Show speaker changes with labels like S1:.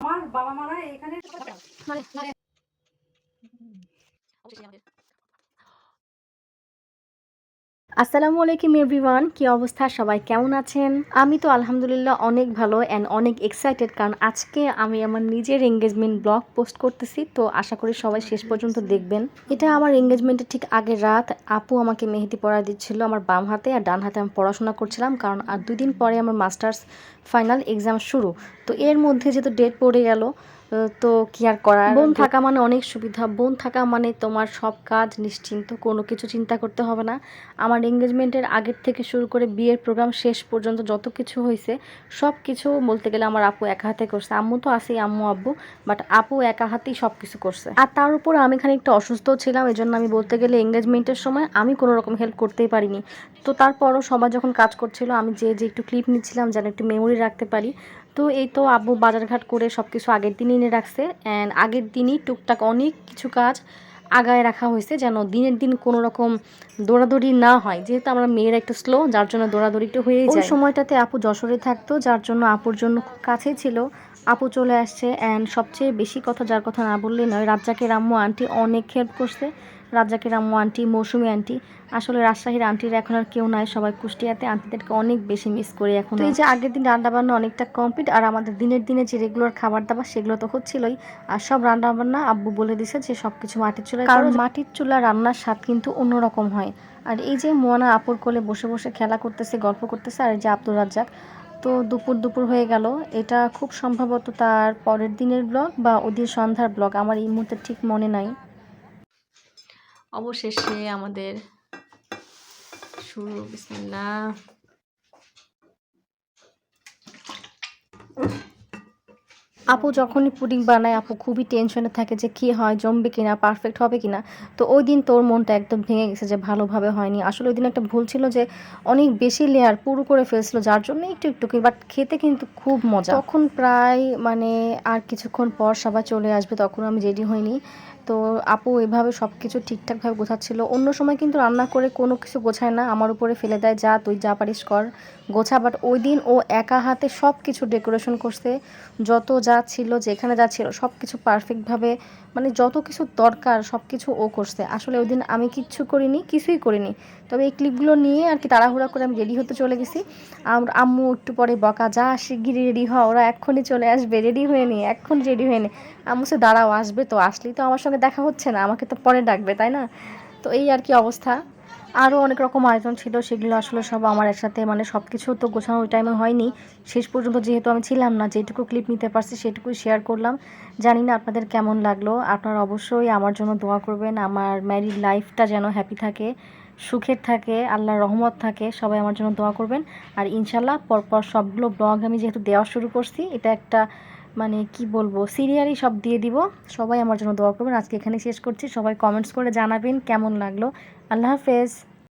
S1: আমার বাবা মারা এখানে
S2: আসসালামু আলাইকুম এভরিওয়ান, কি অবস্থা? সবাই কেমন আছেন? আমি তো আলহামদুলিল্লাহ অনেক ভালো অ্যান্ড অনেক এক্সাইটেড কারণ আজকে আমি আমার নিজের এঙ্গেজমেন্ট ব্লগ পোস্ট করতেছি, তো আশা করি সবাই শেষ পর্যন্ত দেখবেন। এটা আমার এঙ্গেজমেন্টের ঠিক আগের রাত, আপু আমাকে মেহেদি পড়া দিচ্ছিল আমার বাম হাতে আর ডান হাতে আমি পড়াশোনা করছিলাম কারণ আর দুদিন পরে আমার মাস্টার্স ফাইনাল এক্সাম শুরু, তো এর মধ্যে যেহেতু ডেট পড়ে গেল তো কি আর করার? বোন থাকা মানে অনেক সুবিধা। বোন থাকা মানে তোমার সব কাজ নিশ্চিন্ত, কোনো কিছু চিন্তা করতে হবে না। আমার এঙ্গেজমেন্টের আগের থেকে শুরু করে বিয়ের প্রোগ্রাম শেষ পর্যন্ত যত কিছু হয়েছে, সব কিছু বলতে গেলে আমার আপু একা হাতে করছে। আম্মু তো আছেই, আম্মু, আব্বু বাট আপু একা হাতেই সব কিছু করছে। আর তার উপর আমি খানিকটা অসুস্থ ছিলাম এই জন্য আমি বলতে গেলে এঙ্গেজমেন্টের সময় আমি কোনো রকম হেল্প করতেই পারিনি। তো তারপরও সবাই যখন কাজ করছিল, আমি যে যে একটু ক্লিপ নিচ্ছিলাম যেন একটু মেমোরি রাখতে পারি তো এই তো আব্বু বাজারঘাট করে সব কিছু আগের দিনই এনে রাখছে। অ্যান্ড আগের দিনই টুকটাক অনেক কিছু কাজ আগায় রাখা হয়েছে যেন দিনের দিন কোনো রকম দৌড়াদৌড়ি না হয়। যেহেতু আমরা মেয়েরা একটু স্লো যার জন্য দৌড়াদৌড়ি একটু হয়ে যায়। সময়টাতে আপু যশোরে থাকতো যার জন্য আপুর জন্য খুব কাছেই ছিল। আপু চলে আসছে অ্যান্ড সবচেয়ে বেশি কথা যার কথা না বললে নয় রাজ্জাকের আম্মু আন্টি অনেক হেল্প করছে। রাজ্জাকের আম্মু আন্টি মৌসুমি আন্টি আসলে রাজশাহীর আন্টিরা এখন আর কেউ নাই সবাই কুষ্টিয়াতে। আন্টিদেরকে অনেক বেশি মিস করি এখন এই যে আগের দিন রান্না বান্না অনেকটা কমপ্লিট আর আমাদের দিনের দিনে যে রেগুলার খাবার দাবার সেগুলো তো হচ্ছিলই আর সব রান্না বান্না আব্বু বলে দিছে যে সব কিছু মাটির চুলায় কারণ মাটির চুলা রান্নার স্বাদ কিন্তু অন্যরকম হয়। আর এই যে মোয়ানা আপুর কোলে বসে বসে খেলা করতেছে গল্প করতেছে আর এই যে আব্দুর রাজ্জাক তো দুপুর দুপুর হয়ে গেল। এটা খুব সম্ভবত তার পরের দিনের ব্লগ বা ওদের সন্ধ্যার ব্লগ আমার এই মুহূর্তে ঠিক মনে নাই। অবশেষে আমাদের শুরু। বিসমিল্লাহ। আপু যখনই পুডিং বানায়, আপু খুবই টেনশনে থাকে যে কী হয়, জমবে কিনা পারফেক্ট হবে কিনা। তো ওই দিন তোর মনটা একদম ভেঙে গেছে যে ভালোভাবে হয়নি। আসলে ওই দিন একটা ভুল ছিল যে অনেক বেশি লেয়ার পুরো করে ফেলছিল, যার জন্য একটু একটু বাট খেতে কিন্তু খুব মজা। তখন প্রায় মানে আর কিছুক্ষণ পর সবাই চলে আসবে, তখন আমি রেডি হইনি। তো আপু এভাবে সব কিছু ঠিকঠাকভাবে গোছাচ্ছিল। অন্য সময় কিন্তু রান্না করে কোনো কিছু গোছায় না, আমার উপরে ফেলে দেয়, যা, তুই যা পারিস কর। গোছা বাট ওই দিন ও একা হাতে সব কিছু ডেকোরেশন করছে। যত যা ছিল, যেখানে যা ছিল সব কিছু পারফেক্টভাবে মানে যত কিছু দরকার সব কিছু ও করছে। আসলে ওই দিন আমি কিচ্ছু করিনি, কিছুই করিনি। তবে এই ক্লিপগুলো নিয়ে আর কি তাড়াহুড়া করে আমি রেডি হতে চলে গেছি। আর আম্মু একটু পরে বকা, যা শিগগিরি রেডি হ, ওরা এক্ষুনি চলে আসবে রেডি হয়ে নি, এক্ষুনি রেডি হয়ে নি। আম্মু সে, দাঁড়াও, আসবে তো, আসলেই তো আমার সঙ্গে দেখা হচ্ছে না, আমাকে তো পরে ডাকবে, তাই না? তো এই আর কি অবস্থা। আরও অনেক রকম আয়োজন ছিল, সেগুলো আসলে সব আমার একসাথে মানে সব কিছু তো গোছানো ওই টাইমে হয়নি। শেষ পর্যন্ত যেহেতু আমি ছিলাম না, যেটুকু ক্লিপ নিতে পারছি সেটুকুই শেয়ার করলাম। জানি না আপনাদের কেমন লাগল। আপনারা অবশ্যই আমার জন্য দোয়া করবেন, আমার ম্যারিড লাইফটা যেন হ্যাপি থাকে, সুখের থাকে, আল্লাহর রহমত থাকে, সবাই আমার জন্য দোয়া করবেন। আর ইনশাল্লাহ পরপর সবগুলো ব্লগ আমি যেহেতু দেওয়া শুরু করছি, এটা একটা মানে কি বলব, সিরিয়ালই সব দিয়ে দিব। সবাই আমার জন্য দোয়া করবেন। আজকে এখানে শেষ করছি। সবাই কমেন্টস করে জানাবেন কেমন লাগল। আল্লাহ হাফেজ।